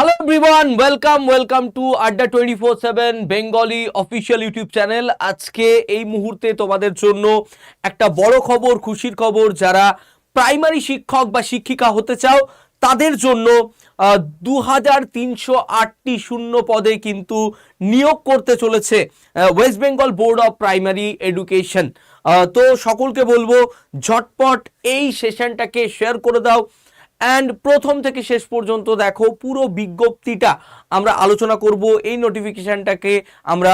Hello everyone welcome welcome to Adda twenty four seven Bengali official YouTube channel আজকে এই মুহূর্তে তোমাদের জন্য একটা বড় খবর, খুশির খবর, যারা প্রাইমারি শিক্ষক বা শিক্ষিকা হতে চাও, তাদের জন্য দু হাজার তিনশো আটটি শূন্য পদে কিন্তু নিয়োগ করতে চলেছে West Bengal board of primary education তো সকলকে বলব, ঝটপট এই সেশনটাকে শেয়ার করে দাও। অ্যান্ড প্রথম থেকে শেষ পর্যন্ত দেখো, পুরো বিজ্ঞপ্তিটা আমরা আলোচনা করব। এই নোটিফিকেশনটাকে আমরা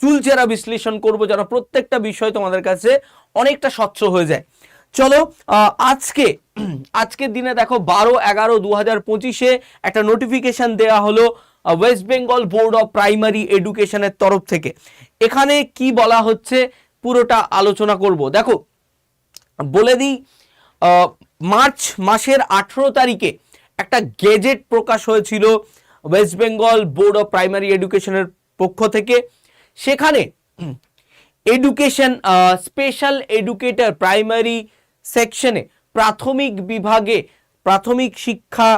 চুলচেরা বিশ্লেষণ করব যেন প্রত্যেকটা বিষয় তোমাদের কাছে অনেকটা স্বচ্ছ হয়ে যায়। চলো আজকে, আজকের দিনে দেখো, বারো এগারো দু হাজার পঁচিশে একটা নোটিফিকেশন দেওয়া হলো West Bengal board of primary এডুকেশনের তরফ থেকে। এখানে কি বলা হচ্ছে, পুরোটা আলোচনা করব। দেখো, বলে দিই মার্চ মাসের আঠেরো তারিখে একটা গেজেট প্রকাশ হয়েছিল West Bengal board of primary এডুকেশনের পক্ষ থেকে। সেখানে এডুকেশন স্পেশাল এডুকেটর প্রাইমারি সেকশনে প্রাথমিক বিভাগে প্রাথমিক শিক্ষা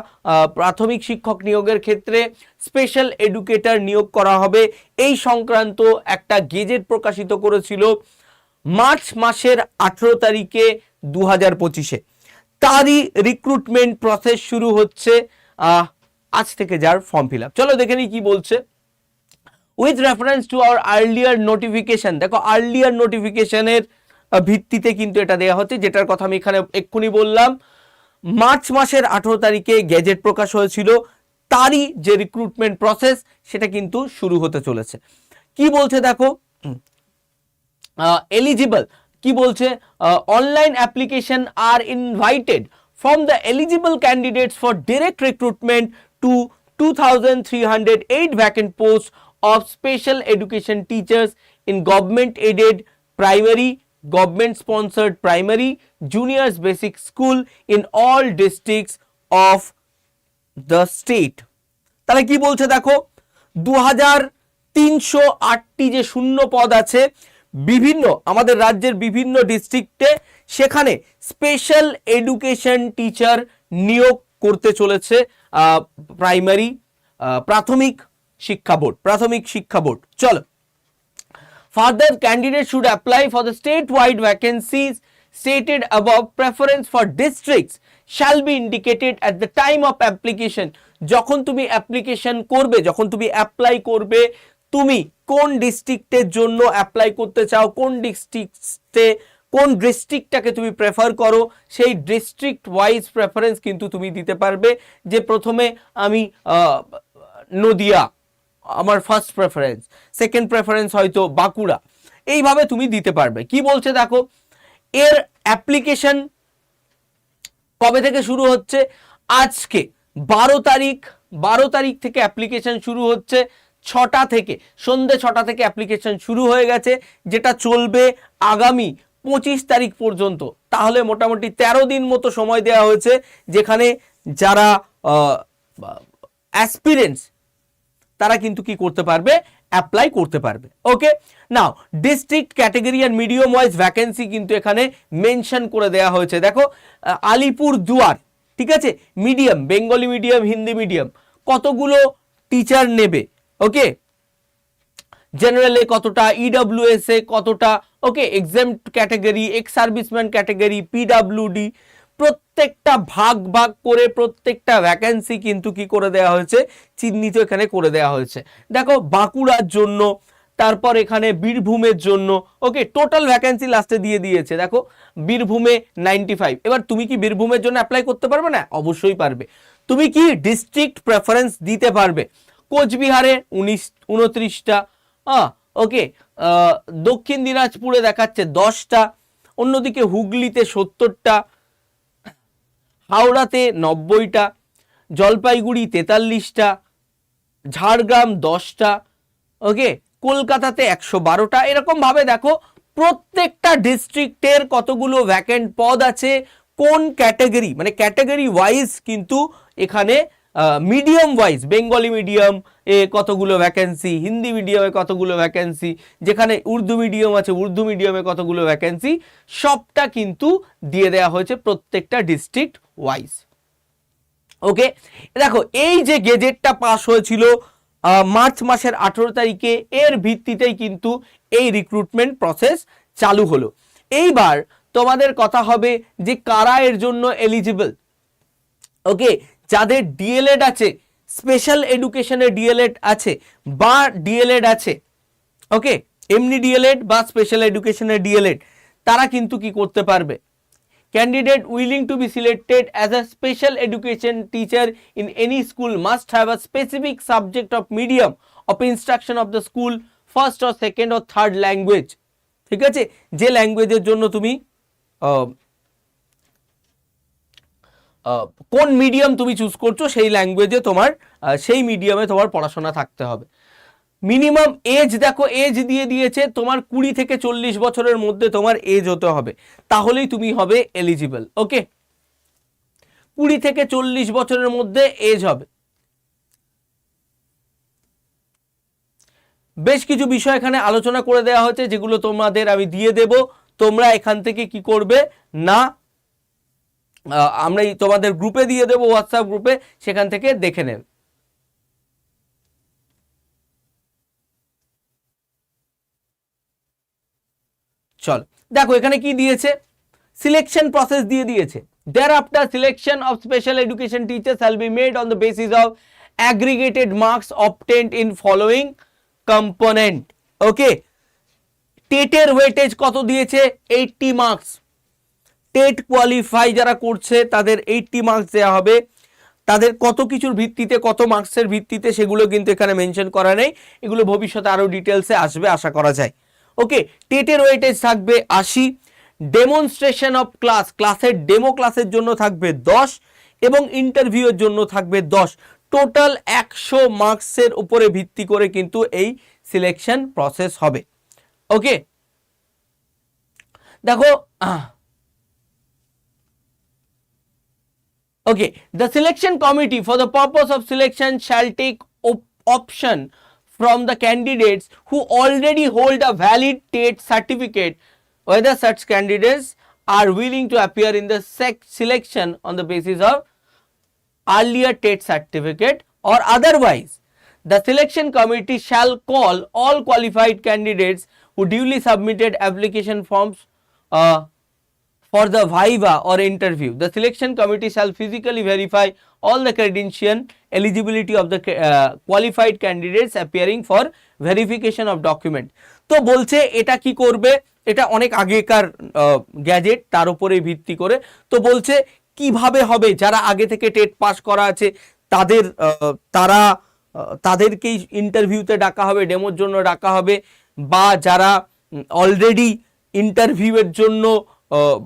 প্রাথমিক শিক্ষক নিয়োগের ক্ষেত্রে স্পেশাল এডুকেটর নিয়োগ করা হবে। এই সংক্রান্ত একটা গেজেট প্রকাশিত করেছিল মার্চ মাসের আঠেরো তারিখে দু হাজার পঁচিশে। তারই রিক্রুটমেন্ট প্রসেস শুরু হচ্ছে আজ থেকে যার ফর্ম ফিল আপ চলো দেখে নিই কি বলছে। With reference to our earlier notification দেখো আর্লিয়ার নোটিফিকেশনের ভিত্তিতে কিন্তু এটা দেওয়া হচ্ছে, যেটার কথা আমি এখানে এক্ষুনি বললাম। মার্চ মাসের আঠেরো তারিখে গেজেট প্রকাশ হয়েছিল, তারই যে রিক্রুটমেন্ট প্রসেস সেটা কিন্তু শুরু হতে চলেছে। কি বলছে দেখো? এলিজিবল কি বলছে? Online application are invited from the eligible candidates for direct recruitment to two thousand three post of special education teachers in government aided primary government sponsored primary juniors basic school in all districts of the state তাহলে কি বলছে দেখো? দু হাজার তিনশো আটটি যে শূন্য পদ আছে বিভিন্ন, আমাদের রাজ্যের বিভিন্ন ডিস্ট্রিক্টে সেখানে স্পেশাল এডুকেশন টিচার নিয়োগ করতে চলেছে প্রাইমারি প্রাথমিক শিক্ষা বোর্ড, প্রাথমিক শিক্ষা বোর্ড। চলো। Further candidate should apply for the state wide vacancies stated above preference for district shall be indicated at the time of application যখন তুমি অ্যাপ্লিকেশন করবে, যখন তুমি অ্যাপ্লাই করবে তুমি কোন ডিস্ট্রিক্টের জন্য অ্যাপ্লাই করতে চাও, কোন ডিস্ট্রিক্টে কোন ডিস্ট্রিক্টটাকে তুমি প্রেফার করো, সেই ডিস্ট্রিক্ট ওয়াইজ প্রেফারেন্স কিন্তু তুমি দিতে পারবে। যে প্রথমে আমি নদিয়া, আমার ফার্স্ট প্রেফারেন্স সেকেন্ড প্রেফারেন্স হয়তো বাঁকুড়া। এইভাবে তুমি দিতে পারবে। কি বলছে দেখো, এর অ্যাপ্লিকেশন কবে থেকে শুরু হচ্ছে? আজকে বারো তারিখ বারো তারিখ থেকে অ্যাপ্লিকেশন শুরু হচ্ছে। ছটা থেকে, সন্ধে ছটা থেকে অ্যাপ্লিকেশন শুরু হয়ে গেছে, যেটা চলবে আগামী পঁচিশ তারিখ পর্যন্ত। তাহলে মোটামুটি তেরো দিন মতো সময় দেওয়া হয়েছে, যেখানে যারা অ্যাসপিরেন্টস তারা কিন্তু কি করতে পারবে? অ্যাপ্লাই করতে পারবে। ওকে নাও ডিস্ট্রিক্ট ক্যাটাগরি আর মিডিয়াম ওয়াইজ ভ্যাকেন্সি কিন্তু এখানে মেনশন করে দেওয়া হয়েছে। দেখো আলিপুর দুয়ার, ঠিক আছে? Medium Bengali medium Hindi medium কতগুলো টিচার নেবে? ওকে জেনারেলে কতটা ইডব্লিউএস এ কতটা okay exam category ex serviceman category PWD প্রত্যেকটা ভাগ ভাগ করে প্রত্যেকটা ভ্যাকেন্সি কিন্তু কি করে দেওয়া হয়েছে? চিহ্নিত এখানে করে দেওয়া হয়েছে। দেখো, বাঁকুড়ার জন্য, তারপর এখানে বীরভূমের জন্য ওকে টোটাল ভ্যাকেন্সি লাস্টে দিয়ে দিয়েছে। দেখো, বীরভূমে নাইনটি ফাইভ এবার তুমি কি বীরভূমের জন্য অ্যাপ্লাই করতে পারবে? না, অবশ্যই পারবে। তুমি কি ডিস্ট্রিক্ট প্রেফারেন্স দিতে পারবে? কোচবিহারে উনিশ, উনত্রিশটা। হ্যাঁ ওকে দক্ষিণ দিনাজপুরে দেখাচ্ছে দশটা, অন্যদিকে হুগলিতে সত্তরটা, হাওড়াতে নব্বইটা, জলপাইগুড়ি তেতাল্লিশটা, ঝাড়গ্রাম দশটা, ওকে, কলকাতাতে একশো বারোটা। এরকমভাবে দেখো, প্রত্যেকটা ডিস্ট্রিক্টের কতগুলো ভ্যাকেন্ট পদ আছে, কোন ক্যাটাগরি মানে ক্যাটাগরি ওয়াইজ কিন্তু এখানে মিডিয়াম ওয়াইজ বেঙ্গলি মিডিয়াম এ কতগুলো ভ্যাকেন্সি হিন্দি মিডিয়ামে কতগুলো ভ্যাকেন্সি যেখানে উর্দু মিডিয়াম আছে, উর্দু মিডিয়ামে কতগুলো ভ্যাকেন্সি সবটা কিন্তু দিয়ে দেওয়া হয়েছে প্রত্যেকটা ডিস্ট্রিক্ট ওয়াইজ ওকে দেখো, এই যে গেজেটটা পাস হয়েছিল মার্চ মাসের আঠেরো তারিখে, এর ভিত্তিতেই কিন্তু এই রিক্রুটমেন্ট প্রসেস চালু হলো। এইবার তোমাদের কথা হবে যে কারা এর জন্য এলিজিবল ওকে যাদের ডিএলএড আছে স্পেশাল এডুকেশনে ডিএলএড আছে বা ডিএলএড আছে ওকে এমনি ডিএলএড বা স্পেশাল এডুকেশনের ডিএলএড তারা কিন্তু কি করতে পারবে? Candidate willing to be selected as a special education teacher in any school must have a specific subject of medium of instruction of the school first or second or third language ঠিক আছে? যে ল্যাঙ্গুয়েজের জন্য তুমি কোন medium তুমি choose করছ সেই ল্যাঙ্গুয়েজে তোমার সেই মিডিয়ামে তোমার পড়াশোনা থাকতে হবে। মিনিমাম এজ দেখো এজ দিয়ে দিয়েছে, তোমার কুড়ি থেকে চল্লিশ বছরের মধ্যে তোমার এজ হতে হবে। তাহলেই তুমি হবে এলিজিবল ওকে কুড়ি থেকে চল্লিশ বছরের মধ্যে এজ হবে। বেশ কিছু বিষয় এখানে আলোচনা করে দেওয়া হয়েছে, যেগুলো তোমাদের আমি দিয়ে দেব। তোমরা এখান থেকে কি করবে? না আমরা এই তোমাদের গ্রুপে দিয়ে দেবো হোয়াটসঅ্যাপ গ্রুপে সেখান থেকে দেখে নেবে। চল, দেখো এখানে কি দিয়েছে? সিলেকশন প্রসেস দিয়ে দিয়েছে। There after selection of special education teachers shall be made on the basis of aggregated marks obtained in following component okay টেটের weightage কত দিয়েছে? এইটটি মার্কস টেট কোয়ালিফাই যারা করছে, তাদের এইটটি মার্কস দেওয়া হবে। তাদের কত কিছুর ভিত্তিতে, কত মার্কসের ভিত্তিতে সেগুলো কিন্তু এখানে মেনশন করা নেই। এগুলো ভবিষ্যতে আরও ডিটেলসে আসবে, আশা করা যায়। ওকে টেটের ওয়েটেজ থাকবে আশি। ডেমনস্ট্রেশন অফ ক্লাস ক্লাসের ডেমো ক্লাসের জন্য থাকবে দশ এবং ইন্টারভিউয়ের জন্য থাকবে দশ। টোটাল একশো মার্কসের উপরে ভিত্তি করে কিন্তু এই সিলেকশন প্রসেস হবে। ওকে দেখো Okay, the selection committee for the purpose of selection shall take op- option from the candidates who already hold a valid TET certificate whether such candidates are willing to appear in the selection on the basis of earlier TET certificate or otherwise. The selection committee shall call all qualified candidates who duly submitted application forms uh, for the viva or interview. The selection committee shall physically verify all the credential eligibility of the uh, qualified candidates appearing for verification of document. তো বলছে এটা কি করবে এটা অনেক আগেকার gadget তার উপরে ভিত্তি করে তো বলছে কীভাবে হবে যারা আগে থেকে টেট পাস করা আছে তাদের তারা তাদেরকেই ইন্টারভিউতে ডাকা হবে ডেমোর জন্য ডাকা হবে বা যারা অলরেডি ইন্টারভিউয়ের জন্য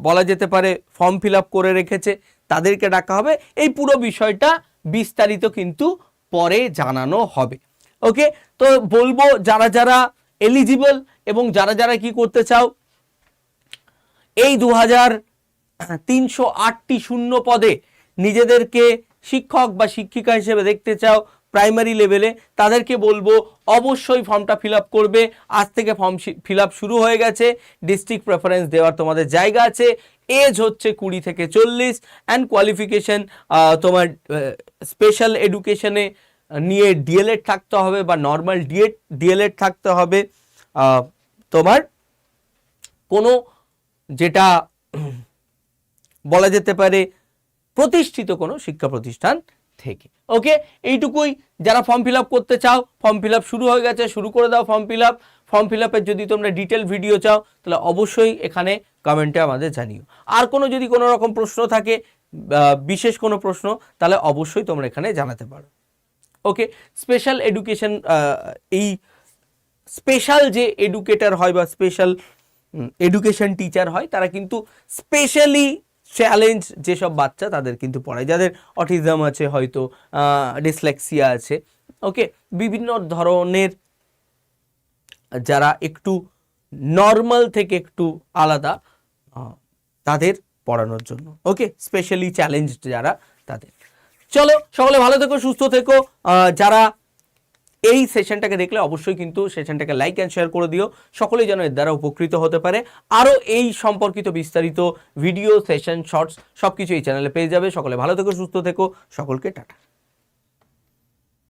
বলা যেতে পারে ফর্ম ফিল করে রেখেছে। তাদেরকে ডাকা হবে। এই পুরো বিষয়টা বিস্তারিত কিন্তু পরে জানানো হবে। ওকে তো বলব, যারা যারা এলিজিবল এবং যারা যারা কি করতে চাও, এই দু হাজার তিনশো আটটি শূন্য পদে নিজেদেরকে শিক্ষক বা শিক্ষিকা হিসেবে দেখতে চাও। প্রাইমারি লেভেলে তাদেরকে বলব, অবশ্যই ফর্মটা ফিল করবে। আজ থেকে ফর্ম ফিল শুরু হয়ে গেছে। ডিস্ট্রিক্ট প্রেফারেন্স দেওয়ার তোমাদের জায়গা আছে। এজ হচ্ছে কুড়ি থেকে চল্লিশ। অ্যান্ড কোয়ালিফিকেশন তোমার স্পেশাল এডুকেশনে নিয়ে ডিএলএড থাকতে হবে বা নর্মাল ডিএড ডিএলএড থাকতে হবে। তোমার কোনো যেটা বলা যেতে পারে প্রতিষ্ঠিত কোনো শিক্ষা প্রতিষ্ঠান থেকে। ওকে এইটুকুই। যারা ফর্ম ফিল করতে চাও ফর্ম ফিল শুরু হয়ে গেছে, শুরু করে দাও ফর্ম ফিল ফর্ম ফিল যদি তোমরা ডিটেল ভিডিও চাও, তাহলে অবশ্যই এখানে কমেন্টে আমাদের জানিও। আর কোনো যদি কোনো রকম প্রশ্ন থাকে বিশেষ কোনো প্রশ্ন, তাহলে অবশ্যই তোমরা এখানে জানাতে পারো। ওকে স্পেশাল এডুকেশন এই স্পেশাল যে এডুকেটার হয় বা স্পেশাল এডুকেশন টিচার হয়, তারা কিন্তু স্পেশালি চ্যালেঞ্জ যেসব বাচ্চা তাদের কিন্তু পড়ায়। যাদের অটিজম আছে হয়তো ডিসলেক্সিয়া আছে ওকে বিভিন্ন ধরনের যারা একটু নর্মাল থেকে একটু আলাদা তাদের পড়ানোর জন্য ওকে স্পেশালি চ্যালেঞ্জ যারা, তাদের। চলো, সকলে ভালো থেকো, সুস্থ থেকো যারা এই সেশনটাকে দেখলে অবশ্যই কিন্তু সেশনটাকে লাইক অ্যান্ড শেয়ার করে দিও। সকলেই যেন এর দ্বারা উপকৃত হতে পারে। আরও এই সম্পর্কিত বিস্তারিত ভিডিও সেশন শর্টস সব কিছু এই চ্যানেলে পেয়ে যাবে। সকলে ভালো থেকো, সুস্থ থেকো। সকলকে টাটা।